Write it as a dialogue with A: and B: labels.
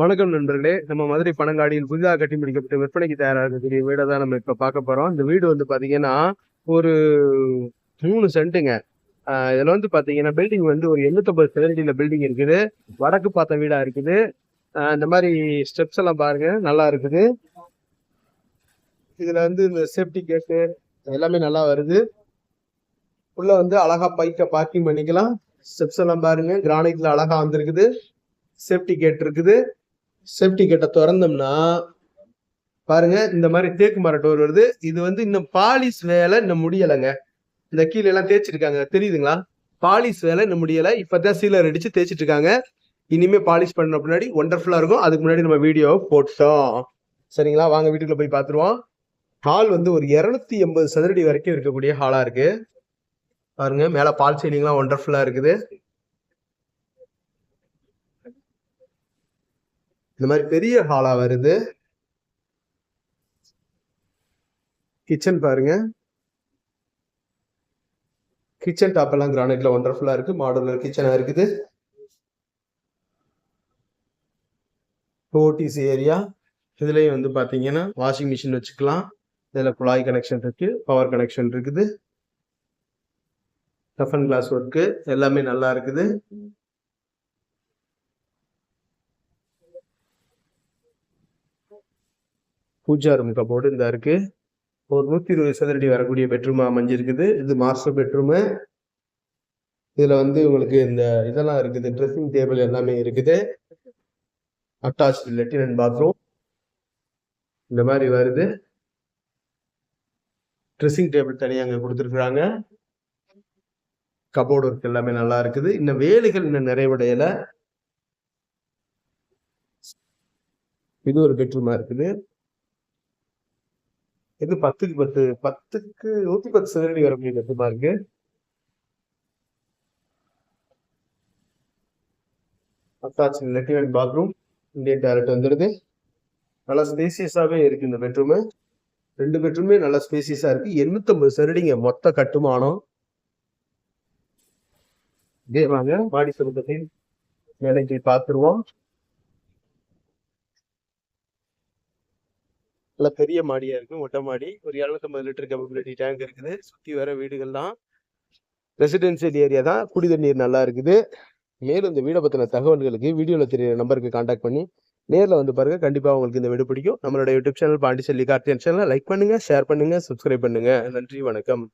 A: வணக்கம் நண்பர்களே. நம்ம மதுரை பனங்காடியில் புதிதாக கட்டி முடிக்கப்பட்டு விற்பனைக்கு தயாராக இருக்கக்கூடிய வீடை தான் நம்ம இப்போ பார்க்க போகிறோம் இந்த வீடு வந்து பார்த்தீங்கன்னா ஒரு மூணு சென்ட்டுங்க. இதில் இதுல வந்து பார்த்தீங்கன்னா பில்டிங் வந்து ஒரு எண்ணூத்தொம்பது சதுரடியில் பில்டிங் இருக்குது. வடக்கு பார்த்த வீடாக இருக்குது. இந்த மாதிரி ஸ்டெப்ஸ் எல்லாம் பாருங்க. நல்லா இருக்குது. இதுல வந்து இந்த சேஃப்டி கேட்டு எல்லாமே நல்லா வருது. உள்ள வந்து அழகா பைக்கை பார்க்கிங் பண்ணிக்கலாம். ஸ்டெப்ஸ் எல்லாம் பாருங்க. கிரானைட்ல அழகா வந்திருக்குது. சேஃப்டி கேட் இருக்குது. சேஃப்டி கேட்டை திறந்தோம்னா பாருங்க இந்த மாதிரி தேக்கு மர டோர் வருது. இது வந்து இன்னும் பாலிஷ் வேலை இன்னும் முடியலைங்க. இந்த கீழே எல்லாம் தேய்ச்சிருக்காங்க. தெரியுதுங்களா? பாலிஷ் வேலை இன்னும் முடியலை. இப்பதான் சீலர் அடிச்சு தேய்ச்சிட்டு இருக்காங்க இனிமே பாலிஷ் பண்ண முன்னாடி ஒண்டர்ஃபுல்லா இருக்கும். அதுக்கு முன்னாடி நம்ம வீடியோ போட்டோம். சரிங்களா? வாங்க வீட்டுக்குள்ள போய் பார்த்துருவோம். ஹால் வந்து ஒரு இருநூத்தி எண்பது சதுரடி வரைக்கும் இருக்கக்கூடிய ஹாலா இருக்கு. பாருங்க மேல பால் சீலிங்லாம் ஒண்டர்ஃபுல்லா இருக்குது. இந்த மாதிரி பெரிய ஹாலாக வருது. கிச்சன் பாருங்க. கிச்சன் டாப் எல்லாம் கிரானைட்ல ஒண்டர்ஃபுல்லா இருக்கு. மாடுலர் கிச்சனா இருக்குது. ஓடிசி ஏரியா இதுலயும் வந்து பாத்தீங்கன்னா வாஷிங் மிஷின் வச்சுக்கலாம். இதுல குழாய் கனெக்ஷன் இருக்கு. பவர் கனெக்ஷன் இருக்குது. டஃபன் கிளாஸ் ஒர்க்கு எல்லாமே நல்லா இருக்குது. பூஜா ரூம் கபோர்டு இந்த இருக்கு. ஒரு நூத்தி இருபது சதுரடி வரக்கூடிய பெட்ரூம் அமைஞ்சிருக்குது. இது மாஸ்டர் பெட்ரூமு இதுல வந்து உங்களுக்கு இந்த இதெல்லாம் இருக்குது. ட்ரெஸ்ஸிங் டேபிள் எல்லாமே இருக்குது. அட்டாச் லெட்டின் அண்ட் பாத்ரூம் இந்த மாதிரி வருது. ட்ரெஸ்ஸிங் டேபிள் தனியாக அங்கே கொடுத்துருக்குறாங்க. கபோர்டு ஒர்க் எல்லாமே நல்லா இருக்குது. இன்னும் வேலைகள் இன்னும் நிறைவடையல. இது ஒரு பெட்ரூமா இருக்குது. இது பத்துக்கு பத்து பத்துக்கு நூத்தி பத்து சதுரடி வரக்கூடிய பெட்ரூமா இருக்கு அட்டாச் லெட்டின் அண்ட் பாத்ரூம் இந்தியன் டாய்லெட் வந்துடுது. நல்லா ஸ்பேசியஸாகவே இருக்கு இந்த பெட்ரூமு ரெண்டு பெட்ரூமே நல்லா ஸ்பேசியஸா இருக்கு. எண்ணூத்தம்பது சதுரடிங்க மொத்த கட்டுமானம். இதே வாங்க மாடி சுருக்கத்தில் வேலைக்கு பார்த்துருவோம். நல்ல பெரிய மாடியா இருக்கு மொட்டை மாடி. ஒரு இரநூத்தம்பது லிட்டர் கேப்பபிலிட்டி டேங்க் இருக்குது. சுத்தி வர வீடுகள் தான் ரெசிடென்சியல் ஏரியா தான். குடி தண்ணீர் நல்லா இருக்குது. மேலும் இந்த வீடை பத்தின தகவல்களுக்கு வீடியோல தெரியுற நம்பருக்கு காண்டாக்ட் பண்ணி நேரில் வந்து பாருங்க. கண்டிப்பா உங்களுக்கு இந்த வீடு பிடிக்கும். நம்மளோட YouTube channel Pandichelli Karthiyan channel like பண்ணுங்க ஷேர் பண்ணுங்க சப்ஸ்கிரைப் பண்ணுங்க. நன்றி வணக்கம்.